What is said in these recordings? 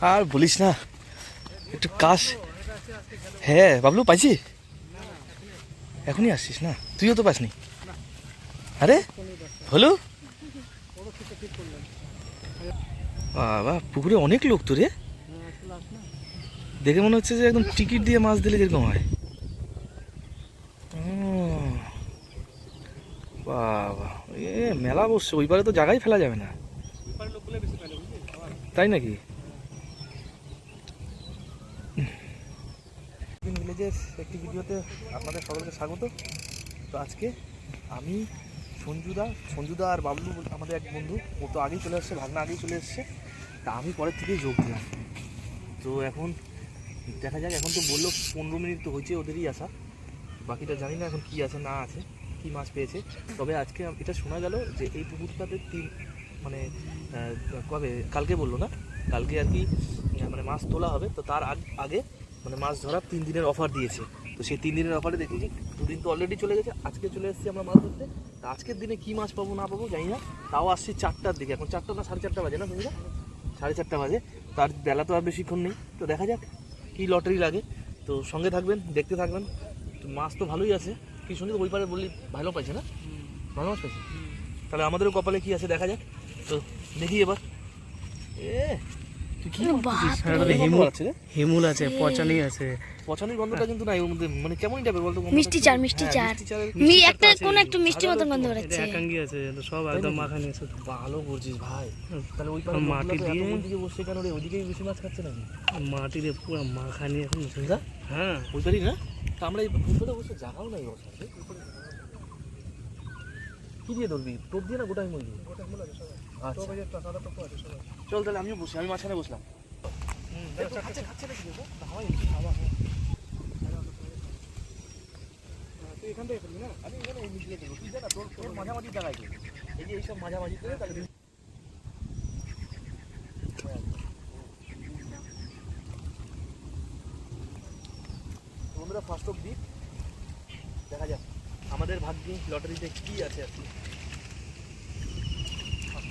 আর বলিস না, একটু কাশ। হ্যাঁ বাবলু, পাইছি? এখনই আসছিস না? তুইও তো পাসনি? আরে, হলো? বাবা, পুকুরে অনেক লোক তো রে। দেখে মনে হচ্ছে যে একদম টিকিট দিয়ে মাছ দিলে যেরকম হয়। বাবা, এ, মেলা বসছে, ওইবারে তো জায়গায় ফেলা যাবে না। তাই নাকি? ভিলেজের একটি ভিডিওতে আপনাদের সকলকে স্বাগত। তো আজকে আমি সঞ্জুদা সঞ্জুদা আর বাবলু বলে আমাদের এক বন্ধু, ও তো আগেই চলে আসছে, ভাগনা আগেই চলে এসছে। তা আমি পরের থেকেই যোগ দিলাম। তো এখন দেখা যাক, এখন তো বলল পনেরো মিনিট তো হয়েছে ওদেরই আসা। বাকিটা জানি না এখন কি আছে, না আছে, কি মাছ পেয়েছে। তবে আজকে এটা শোনা গেল যে এই পুকুরটাতে তিন মানে কবে? কালকে বলল না? কালকে আর কি মানে মাছ তোলা হবে। তো তার আগে মানে মাছ ধরার তিন দিনের অফার দিয়েছে। তো সেই তিন দিনের অফারে দেখেছি, দুদিন তো অলরেডি চলে গেছে, আজকে চলে এসেছি আমরা মাছ ধরতে। তা আজকের দিনে কি মাছ পাবো, না পাবো জানি না, তাও আসছি চারটার দিকে, এখন চারটা না সাড়ে চারটা বাজে না শুনছো সাড়ে চারটা বাজে, তার বেলা তো আর বেশিক্ষণ নেই। তো দেখা যাক কি লটারি লাগে। তো সঙ্গে থাকবেন, দেখতে থাকবেন। তো মাছ তো ভালোই আছে। কি শুনি ওই পারে বললি ভালো পাইছে না? ভালো মাছ পাইছে? তাহলে আমাদেরও কপালে কি আছে, দেখা যাক। তো দেখি এবার। এ হিমুল আছে? পচানি আছে। পচানির গন্ধটা কিন্তু নাই ওর মধ্যে মানে কেমন টাইপের বলতো মিষ্টি চার, মিষ্টি হ্যাঁ, চার। মি একটা কোন। একটু মিষ্টি ভালো গন্ধ। বেরোচ্ছে। একাঙ্গি আছে সব একদম মাখানি আছে ভালো করছিস ভাই। তাহলে ওই মাটি মাটি দিয়ে দিয়ে- ওইদিকে বসে কেন রে? ওইদিকেই বেশি মাছ খাচ্ছে নাকি? মাটিতে পুরো মাখানি এখন। হ্যাঁ। ওই পারি না আমরা এই বসে জাগাও নাই বসার রে। কি দিয়ে ধরবি? টোপ দিয়ে না গোটাই মই দিয়ে আচ্ছা। চল তাহলে আমিও বসি আমি মাঝখানে বসলাম। এখান থেকে না? আমি এখানে মিশিয়ে দেবো তুই জানা তোর তোর মাঝামাঝি জায়গায় এই যে এইসব মাঝামাঝি করে তাহলে বন্ধুরা ফার্স্ট অফ দিক দেখা যাক আমাদের ভাগ্যে লটারিতে কি আছে আজকে?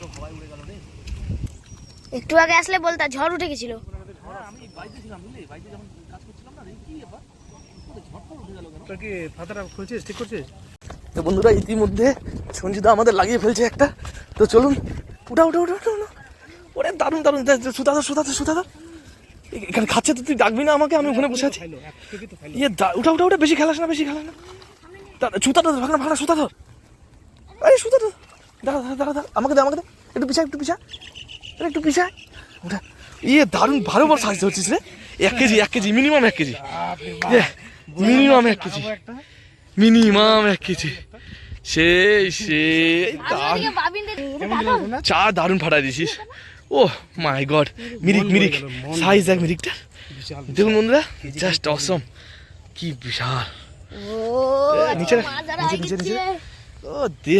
হাওয়ায় উড়ে গেল রে। একটু আগে আসলে বলতা ঝড় উঠে গেছিল। হ্যাঁ, আমি বাইতে ছিলাম বুঝলি বাইতে যখন কাজ করছিলাম না কি ব্যাপার? ঝটপট উঠে গেল কেন? তোর কি ফাতাটা খুলছিস ঠিক করছিস? তো বন্ধুরা ইতিমধ্যে সঞ্জিতা আমাদের লাগিয়ে ফেলছে একটা। তো চলুন উঠা উঠা উঠা উঠা উঠা। ওরে দারুণ দারুণ সুতা ধর সুতা ধর সুতা ধর এ- এখানে খাচ্ছে তো তুই ডাকবি না আমাকে আমি ওখানে বসে আছি। ইয়ে উঠা উঠা উঠা বেশি খেলাস না বেশি খেলাস না। দাঁড়া, সুতা ধর ভাগনা ভাগনা সুতা ধর। আরে সুতা ধর। দাঁড়া দাঁড়া দাঁড়া দাঁড়া। আমাকে দে আমাকে দে। একটু পিছা একটু পিছা আরে একটু পিছা ওটা ইয়ে দারুণ ভালো বড় সাইজ ধরছিস রে। এক কেজি এক কেজি মিনিমাম এক কেজি। মিনিমাম এক কেজি। মিনিমাম এক কেজি। সেই সেই চা দারুণ ফাটাই দিছিস। ও মাই গড মিরিক মিরিক। সাইজ দেখ মিরিকটা। দেখুন বন্ধুরা জাস্ট অসম কি বিশাল। নিচে নিচে নিচে ও দে।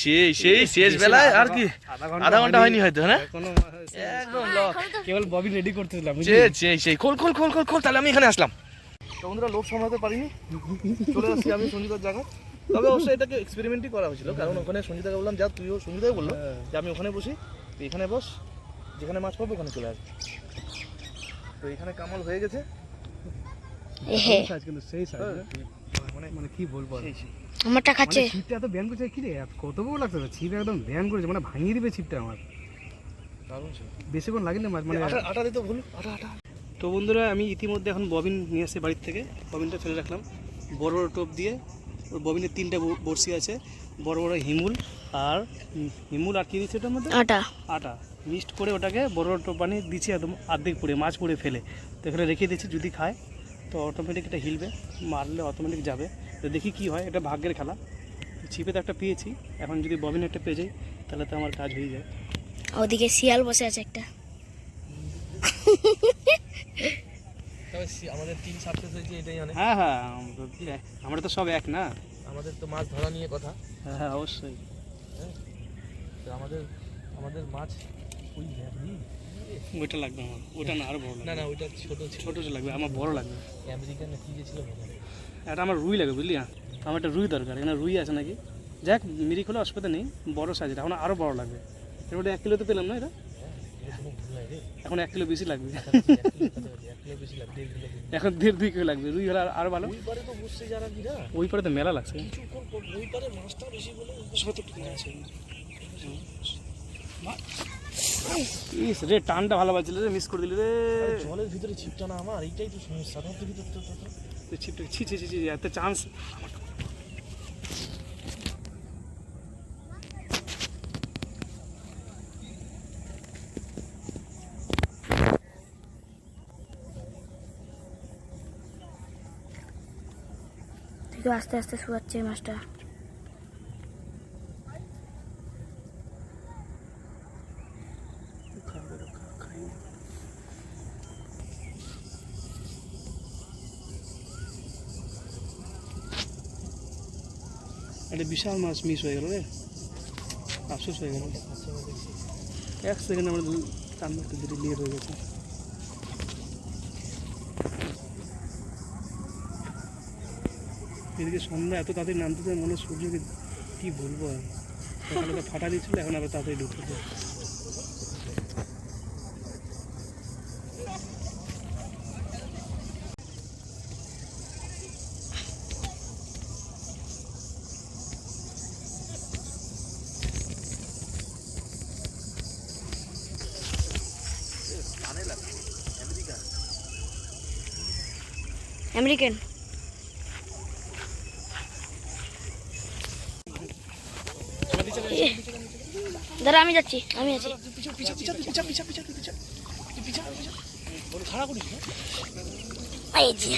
সেই সেই শেষ বেলায় আর কি? আধা ঘণ্টা হয়নি। হয়তো হ্যাঁ? একদম লক কেবল ববি রেডি করতেছিলাম সেই সেই সেই। খোল খোল খোল খোল খোল তাহলে আমি এখানে আসলাম। তো বন্ধুরা লোক সামলাতে পারিনি। চলে আসছি আমি সঞ্জিতার তবে অবশ্যই এটাকে এক্সপেরিমেন্টই করা হয়েছিল কারণ ওখানে সঞ্জিতাকে বললাম যা তুইও বলল যে আমি ওখানে বসি তুই এখানে বস যেখানে মাছ পাবো ওখানে চলে আসবি। তো এখানে কামাল হয়ে গেছে। কিন্তু সেই সাইজ মানে মানে কি বলব আমারটা খাচ্ছে। মানে ছিপটা এত ব্যান করেছে কি রে? এত- কত বড় লাগছে ছিপ একদম ব্যান করেছে মানে ভাঙিয়ে দিবে ছিপটা আমার। বেশিক্ষণ লাগেনি মাছ? মানে আটা দিতে ভুল আটা আটা। তো বন্ধুরা আমি ইতিমধ্যে এখন ববিন নিয়ে এসে বাড়ির থেকে। ববিনটা ফেলে রাখলাম। বড় বড় টোপ দিয়ে। ওই ববিনের তিনটে বড়শি আছে। বড় বড় হিমুল আর হিমুল আর কি দিচ্ছে ওটার মধ্যে? আটা। আটা। মিক্সড করে ওটাকে বড় বড় টোপ বানিয়ে দিচ্ছি একদম অর্ধেক পুড়ে মাছ পুড়ে ফেলে। তো এখানে রেখে দিচ্ছি যদি খায়। তো অটোমেটিক এটা হিলবে মারলে অটোমেটিক যাবে। তো দেখি কি হয় এটা ভাগ্যের খেলা। ছিপে তো একটা পেয়েছি এখন যদি ববিন একটা পেয়ে যাই তাহলে তো আমার কাজ হয়ে যায়। ওদিকে শিয়াল বসে আছে একটা। তবে আমাদের টিম সাকসেস হয়েছে এটাই অনেক। হ্যাঁ হ্যাঁ আমরা তো এক- আমরা তো সব এক না? আমাদের তো মাছ ধরা নিয়ে কথা। হ্যাঁ হ্যাঁ অবশ্যই। তো আমাদের আমাদের মাছ ওইটা লাগবে আমার। ওটা না আরও বড় না না ওইটা ছোট ছোট লাগবে আমার বড় লাগবে। আমেরিকান না কি যে ছিল এটা আমার রুই লাগবে বুঝলি? আমার একটা রুই দরকার এখানে রুই আছে নাকি? যাক মিরিক হলে অসুবিধা নেই বড় সাইজের এখন আরও বড় লাগবে। এর মধ্যে এক কিলো তো পেলাম না এটা? এখন এক কিলো বেশি লাগবে। এখন দেড় দুই কিলো লাগবে রুই হলে আর- ভালো। ওই পারে তো মেলা লাগছে। ওই পারে মাছটা বেশি বলে ইস রে টানটা ভালো পাচ্ছিল রে মিস করে দিলি রে। জলের ভিতরে ছিপটা না আমার এইটাই তো সমস্যা তোমার তো ভিতর তো তো- তো- তুই ছিপটা ছি ছি ছি ছি এত চান্স আস্তে আস্তে শুয়াচ্ছে এই মাছটা। একটা বিশাল মাছ মিস হয়ে গেল রে। আফসোস হয়ে গেল। এক সেকেন্ড আমরা টান একটু দেরি লেট হয়ে গেছে। এদিকে সন্ধ্যা, এত তাদের নামতে মনে সূর্যকে কী বলব আর। ফাটা দিচ্ছিল, এখন আবার তাড়াতাড়ি ঢুকতেছে আমেরিকান। দাদা আমি যাচ্ছি আমি আছি।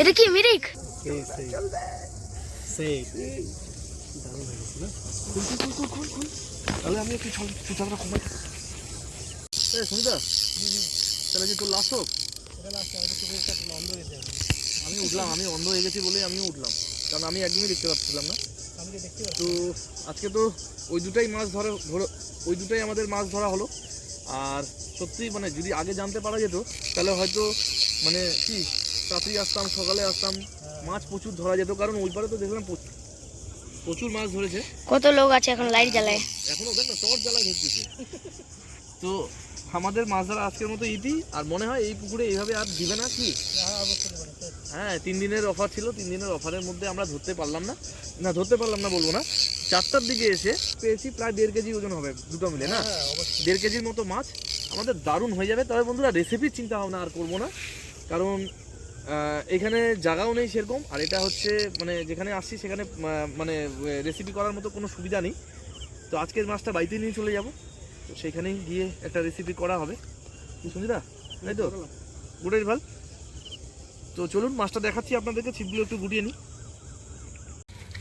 এটা কি মিরিক? তাহলে আমি একটু সুচাটা কমাই এ সুমিতা। তাহলে কি তোর লাস্ট হোক আমি উঠলাম আমি অন্ধ হয়ে গেছি বলে আমিও উঠলাম। কারণ আমি একদমই দেখতে পাচ্ছিলাম না। তো আজকে তো ওই দুটাই মাছ ধরা ধরো ওই দুটাই আমাদের মাছ ধরা হলো। আর সত্যি মানে যদি আগে জানতে পারা যেত তাহলে হয়তো মানে কি তাড়াতাড়ি আসতাম সকালে আসতাম মাছ প্রচুর ধরা যেত। কারণ ওই পারে তো দেখলাম প্রচুর- প্রচুর মাছ ধরেছে। কত লোক আছে এখন লাইট জ্বালায়? এখনও দেখ না টর্চ জ্বালায় ধরতেছে। তো আমাদের মাছ ধরা আজকের মতো ইতি আর মনে হয় এই পুকুরে এইভাবে আর দিবে না কি? হ্যাঁ তিন দিনের অফার ছিল তিন দিনের অফারের মধ্যে আমরা ধরতে পারলাম না। না ধরতে পারলাম না বলব না। চারটার দিকে এসে পেয়েছি প্রায় দেড় কেজি ওজন হবে দুটো মিলে না? দেড় কেজির মতো মাছ আমাদের দারুণ হয়ে যাবে। তবে বন্ধুরা রেসিপির চিন্তা ভাবনা আর করব না। কারণ এখানে জায়গাও নেই সেরকম আর এটা হচ্ছে মানে যেখানে আসছি সেখানে মানে রেসিপি করার মতো কোনো সুবিধা নেই। তো আজকের মাছটা বাড়িতে নিয়ে চলে যাব। তো সেইখানেই গিয়ে একটা রেসিপি করা হবে। কি সুন্দরা তাই তো? গুড়ের ভালো। তো চলুন মাছটা দেখাচ্ছি আপনাদেরকে ছিপগুলো একটু গুটিয়ে নিই।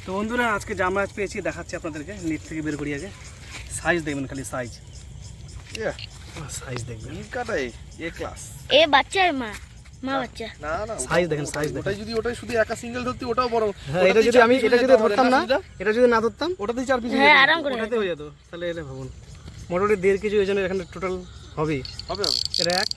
তো বন্ধুরা আজকে যা মাছ পেয়েছি দেখাচ্ছি আপনাদেরকে। নেট থেকে বের করি আগে। সাইজ দেখবেন খালি সাইজ সাইজ দেখবেন। কাটাই? এ ক্লাস এ বাচ্চা মা। মা বাচ্চা। না না Size দেখেন, size দেখেন। ওটাই যদি ওটাই শুধু একা সিঙ্গেল ধরতি ওটাও বড়। হ্যাঁ এটা যদি আমি এটা যদি ধরতাম না এটা যদি না ধরতাম ওটাতেই চার পিস হ্যাঁ আরাম করে ওটাতে হয়ে যেত। তাহলে এটা ভাবুন। মোটামুটি দেড় কেজি ওজনের এখানে টোটাল হবে হবে। এটা এক।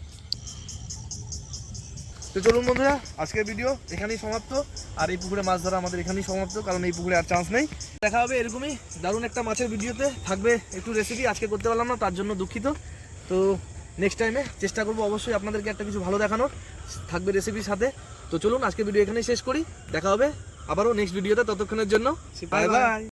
তো চলুন বন্ধুরা আজকের ভিডিও এখানেই সমাপ্ত। আর এই পুকুরে মাছ ধরা আমাদের এখানেই সমাপ্ত কারণ এই পুকুরে আর চান্স নেই। দেখা হবে এরকমই দারুণ একটা মাছের ভিডিওতে থাকবে একটু রেসিপি আজকে করতে পারলাম না তার জন্য দুঃখিত। তো নেক্সট টাইমে চেষ্টা করব অবশ্যই আপনাদেরকে একটা কিছু ভালো দেখানোর। থাকবে রেসিপির সাথে। তো চলুন আজকে ভিডিও এখানেই শেষ করি। দেখা হবে আবারও নেক্সট ভিডিওতে ততক্ষণের জন্য বাই বাই